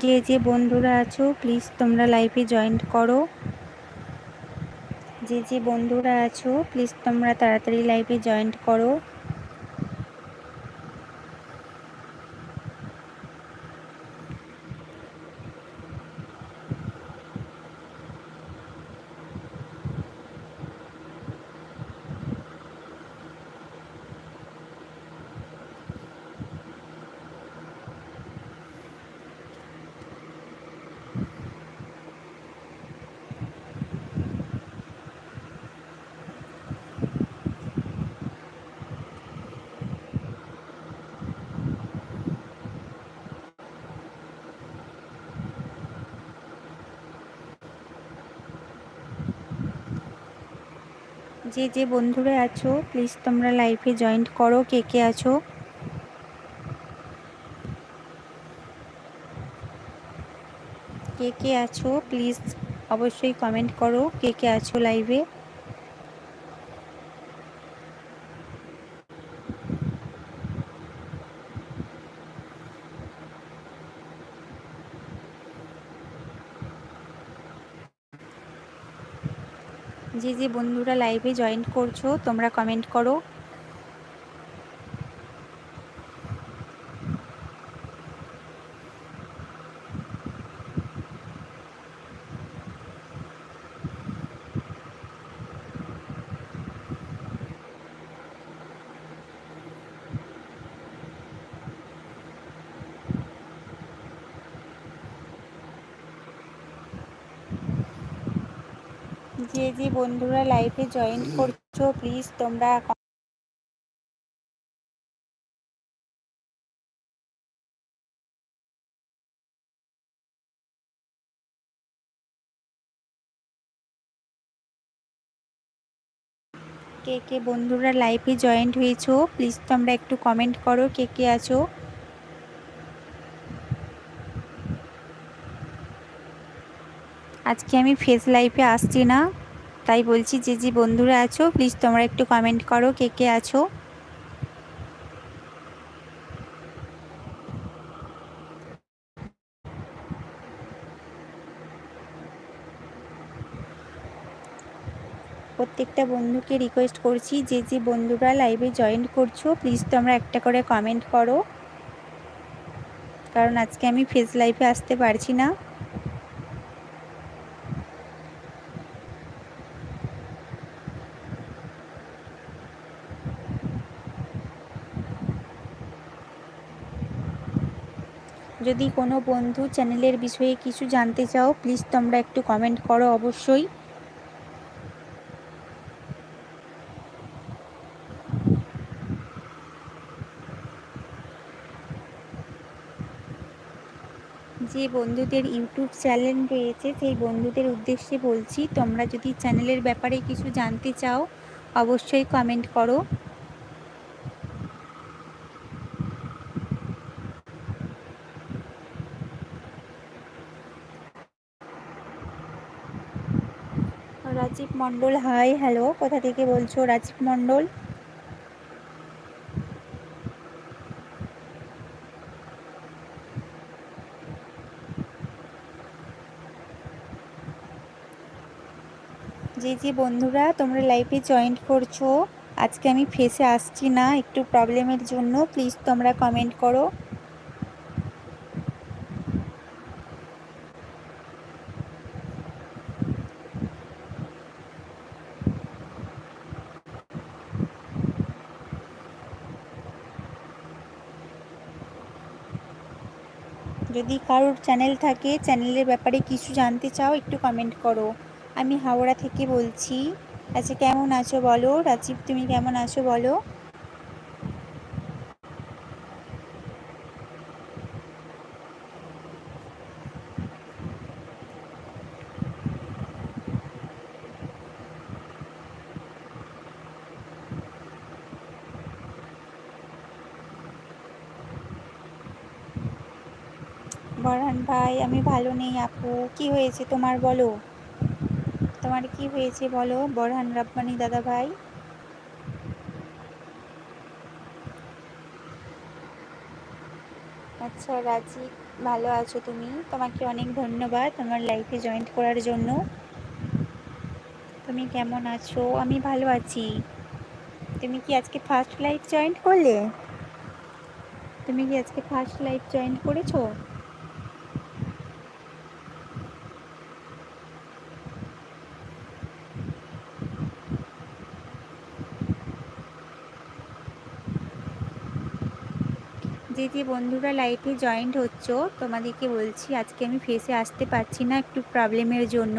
যে যে বন্ধুরা আছো প্লিজ তোমরা লাইভে জয়েন্ট করো। যে যে বন্ধুরা আছো প্লিজ তোমরা তাড়াতাড়ি লাইভে জয়েন্ট করো। যে যে বন্ধুরা আছো প্লিজ তোমরা লাইফে জয়েন্ট করো, কে কে আছো? কে কে আছো প্লিজ অবশ্যই কমেন্ট করো, কে কে আছো লাইভে যে যে বন্ধুরা লাইভে জয়েন করছ তোমরা কমেন্ট করো। যে যে বন্ধুরা লাইভে জয়েন করছ প্লিজ তোমরা কে কে বন্ধুরা লাইভে জয়েন্ট হয়েছো প্লিজ তোমরা একটু কমেন্ট করো কে কে আছো। আজকে আমি ফেস লাইফে আসছি না। তাই বলছি যে যে বন্ধুরা আছো প্লিজ তোমরা একটু কমেন্ট করো কে কে আছো। প্রত্যেকটা বন্ধুকে রিকোয়েস্ট করছি যে যে বন্ধুরা লাইভে জয়েন করছ প্লিজ তোমরা একটা করে কমেন্ট করো। কারণ আজকে আমি ফেস লাইফে আসতে পারছি না। যদি কোনো বন্ধু চ্যানেলের বিষয়ে কিছু জানতে চাও প্লিজ তোমরা একটু কমেন্ট করো অবশ্যই। যে বন্ধুদের ইউটিউব চ্যানেল রয়েছে, সেই বন্ধুদের উদ্দেশ্যে বলছি, তোমরা যদি চ্যানেলের ব্যাপারে কিছু জানতে চাও, অবশ্যই কমেন্ট করো। রাজীব মণ্ডল, হাই, হ্যালো, কোথা থেকে বলছো রাজীব মণ্ডল? যে যে বন্ধুরা, তোমরা লাইভে জয়েন্ট করছ। আজকে আমি ফেসে আসছি না, একটু প্রবলেমের জন্য। প্লিজ তোমরা কমেন্ট করো। যদি কারোর চ্যানেল থাকে চ্যানেলের ব্যাপারে কিছু জানতে চাও, একটু কমেন্ট করো। আমি হাওড়া থেকে বলছি। আচ্ছা কেমন আছো বলো? রাজীব, তুমি কেমন আছো বলো? বরহান ভাই, আমি ভালো নেই আপু। কি হয়েছে তোমার বলো? তোমার কি হয়েছে বলো? বরহান রাব্বানি দাদা ভাই। আচ্ছা রাজীব, ভালো আছো তুমি? তোমাকে অনেক ধন্যবাদ আমার লাইফে জয়েন্ট করার জন্য। তুমি কেমন আছো? আমি ভালো আছি। তুমি কি আজকে ফার্স্ট লাইফ জয়েন করলে? তুমি কি আজকে ফার্স্ট লাইফ জয়েন করেছ? যে যে বন্ধুরা লাইফে জয়েন্ট হচ্ছ, তোমাদেরকে বলছি আজকে আমি ফেসে আসতে পারছি না একটু প্রবলেমের জন্য।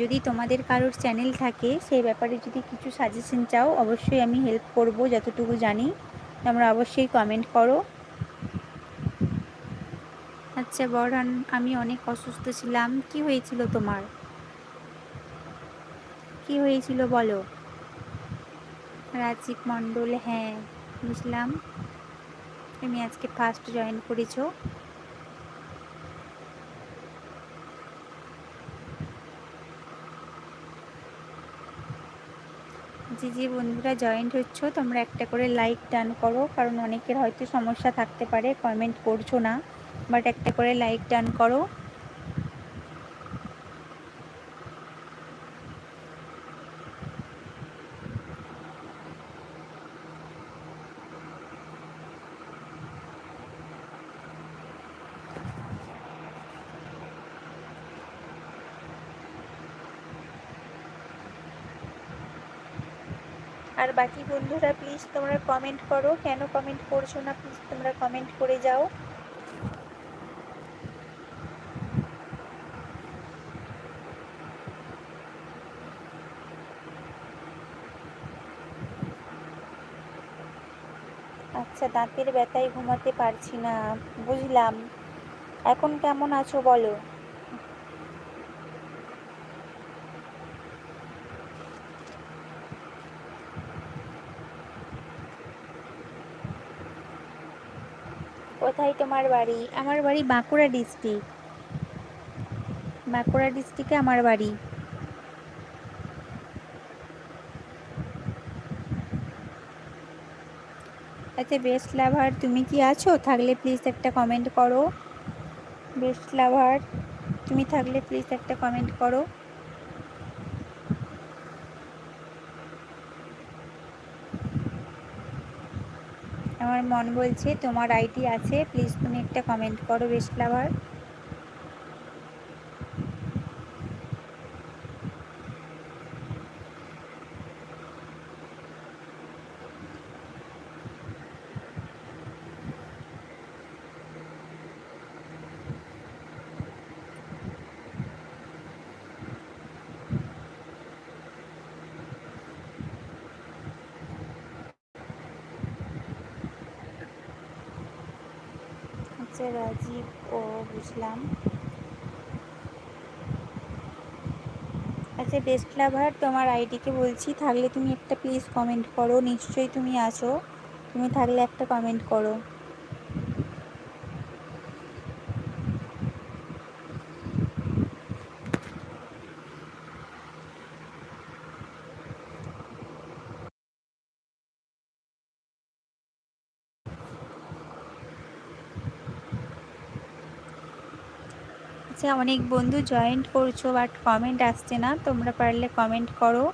যদি তোমাদের কারোর চ্যানেল থাকে, সেই ব্যাপারে যদি কিছু সাজেশন চাও, অবশ্যই আমি হেল্প করব যতটুকু জানি। তোমরা অবশ্যই কমেন্ট করো। আচ্ছা বরহান আমি অনেক অসুস্থ ছিলাম। কি হয়েছিল তোমার? কি হয়েছিল বলো? রাজীব মণ্ডল হ্যাঁ বুঝলাম। তুমি আজকে ফার্স্ট জয়েন করেছ। যে যে বন্ধুরা জয়েন্ট হচ্ছ, তোমরা একটা করে লাইক ডান করো, কারণ অনেকের হয়তো সমস্যা থাকতে পারে কমেন্ট করছ না বাট একটা করে লাইক ডান করো। আর বাকি বন্ধুরা প্লিজ তোমরা কমেন্ট করো। কেন কমেন্ট করছ না? প্লিজ তোমরা কমেন্ট করে যাও। আচ্ছা দাঁতের ব্যথায় ঘুমাতে পারছি না, বুঝলাম। এখন কেমন আছো বলো? কোথায় তোমার বাড়ি? আমার বাড়ি বাঁকুড়া ডিস্ট্রিক্ট। বাঁকুড়া ডিস্ট্রিক্টে আমার বাড়ি। আচ্ছা বেস্ট লাভার তুমি কি আছো? থাকলে প্লিজ একটা কমেন্ট করো। বেস্ট লাভার তুমি থাকলে প্লিজ একটা কমেন্ট করো। আমার মন বলছে তোমার আইডি আছে প্লিজ তুমি একটা কমেন্ট করো বেস্ট লাভার। আচ্ছা রাজীব ও বুঝলাম। আচ্ছা বেস্ট লাভার তোমার আইডিকে বলছি। থাকলে তুমি একটা প্লিজ কমেন্ট করো। নিশ্চয়ই তুমি আছো। তুমি থাকলে একটা কমেন্ট করো। অনেক বন্ধু জয়েন্ট করছ বাট কমেন্ট আসছে না তোমরা পারলে কমেন্ট করো।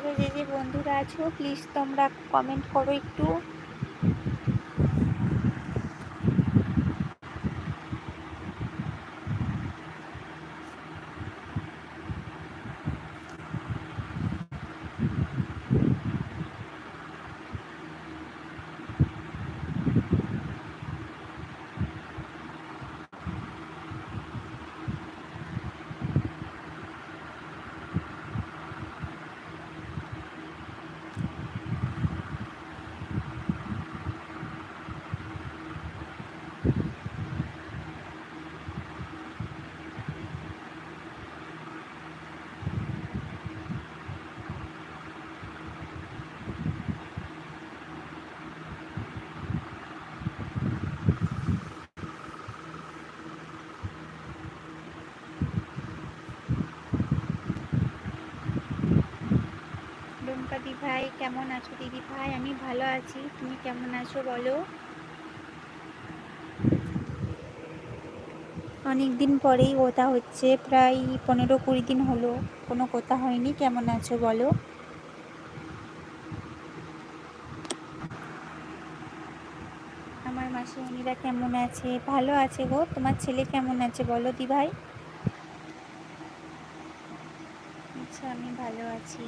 আচ্ছা যে যে বন্ধুরা আছো প্লিজ তোমরা কমেন্ট করো একটু। ভাই, কেমন আছো দিদি ভাই? আমি ভালো আছি। তুমি কেমন আছো বলো? অনেক দিন পরেই কথা হচ্ছে, প্রায় পনেরো কুড়ি দিন হলো, কোনো কথা হয়নি। কেমন আছো বলো? আমার মাসিমণিরা কেমন আছে? ভালো আছে গো। তোমার ছেলে কেমন আছে বলো দি ভাই? আচ্ছা আমি ভালো আছি।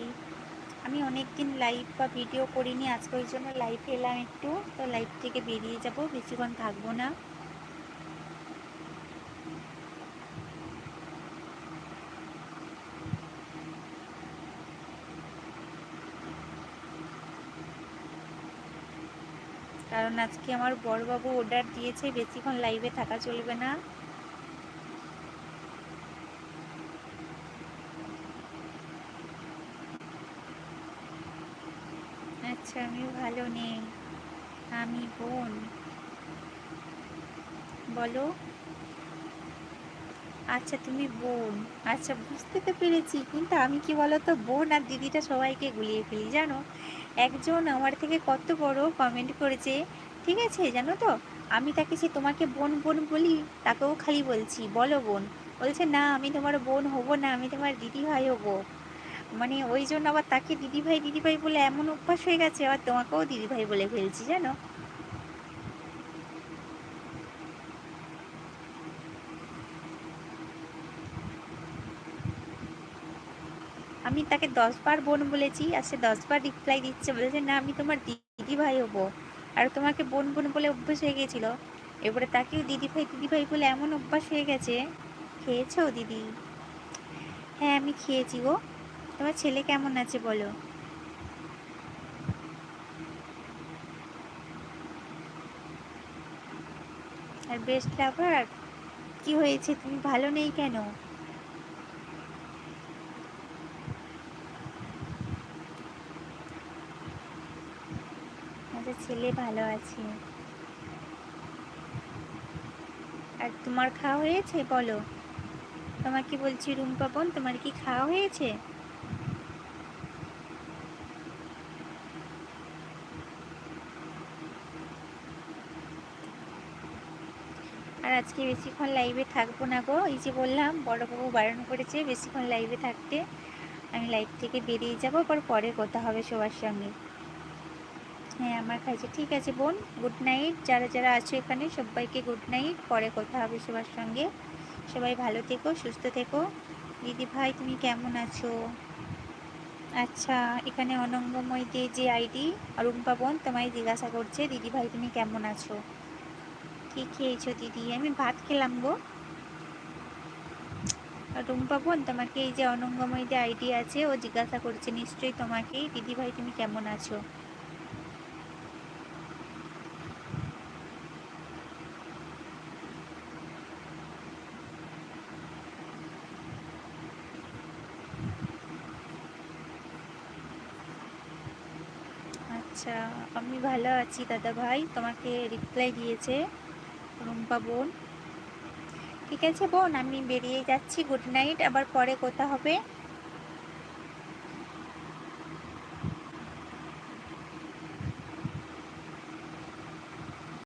আমি অনেক দিন লাইভ বা ভিডিও করিনি, আজকে ওই জন্য লাইভ এলাম একটু। তো লাইভ থেকে বেরিয়ে যাব, বেশিক্ষণ থাকব না। কারণ আজকে আমার বড়বাবু অর্ডার দিয়েছে, বেশিক্ষণ লাইভে থাকা চলবে না আচ্ছা আমিও ভালো নেই। আমি বোন। বলো। আচ্ছা তুমি বোন। আচ্ছা বুঝতে তো পেরেছি, কিন্তু আমি কি বলো তো বোন আর দিদিটা সবাইকে গুলিয়ে ফেলি, জানো? একজন আমার থেকে কত বড় কমেন্ট করেছে, ঠিক আছে, জানো তো? আমি তাকে সে তোমাকে বোন বোন বলি, তাকেও খালি বলছি, বলো বোন। বলছে, না, আমি তোমার বোন হব না, আমি তোমার দিদি ভাই হব। মানে ওই জন্য আবার তাকে দিদিভাই দিদিভাই বলে এমন অভ্যাস হয়ে গেছে, আবার তোমাকেও দিদিভাই বলে ফেলছি, জানো? আমি তাকে দশবার বোন বলেছি, আর সে দশবার রিপ্লাই দিচ্ছে, বলেছে, না, আমি তোমার দিদি ভাই হব। আর তোমাকে বোন বোন বলে অভ্যাস হয়ে গেছিল। এবারে তাকেও দিদি ভাই দিদি ভাই বলে এমন অভ্যাস হয়ে গেছে। খেয়েছো দিদি? হ্যাঁ আমি খেয়েছি গো। তোমার ছেলে কেমন আছে বলো? আর বেস্ট লাভার কি হয়েছে? তুমি ভালো নেই কেন? আচ্ছা ছেলে ভালো আছে। আর তোমার খাওয়া হয়েছে? বলো। তোমার কি বলছি, রুম্পা বোন, তোমার কি খাওয়া হয়েছে? আর আজকে বেশিক্ষণ লাইভে থাকব না গো। এই যে বললাম, বড়োবাবু বারণ করেছে বেশিক্ষণ লাইভে থাকতে। আমি লাইভ থেকে বেরিয়ে যাব পর পরে কথা হবে সবার সঙ্গে। হ্যাঁ আমার কাছে ঠিক আছে বোন গুড নাইট যারা যারা আছো এখানে, সবাইকে গুড নাইট পরে কথা হবে সবার সঙ্গে। সবাই ভালো থেকো, সুস্থ থেকো। দিদি ভাই, তুমি কেমন আছো? আচ্ছা এখানে অনঙ্গময় দিয়ে যে আইডি রুম্পা বোন তোমায় জিজ্ঞাসা করছে, দিদি ভাই তুমি কেমন আছো? কি খেয়েছো, দিদি? আমি ভাত খেলাম গো। রুম্পা বোন, তোমাকে এই যে অনঙ্গময় যে আইডি আছে, ও জিজ্ঞাসা করছে, নিশ্চয়ই তোমাকে। দিদি ভাই তুমি কেমন আছো? আচ্ছা আমি ভালো আছি দাদা ভাই তোমাকে রিপ্লাই দিয়েছে। রুম্পা বোন? ঠিক আছে বোন আমি বেরিয়ে যাচ্ছি। গুড নাইট আবার পরে কথা হবে।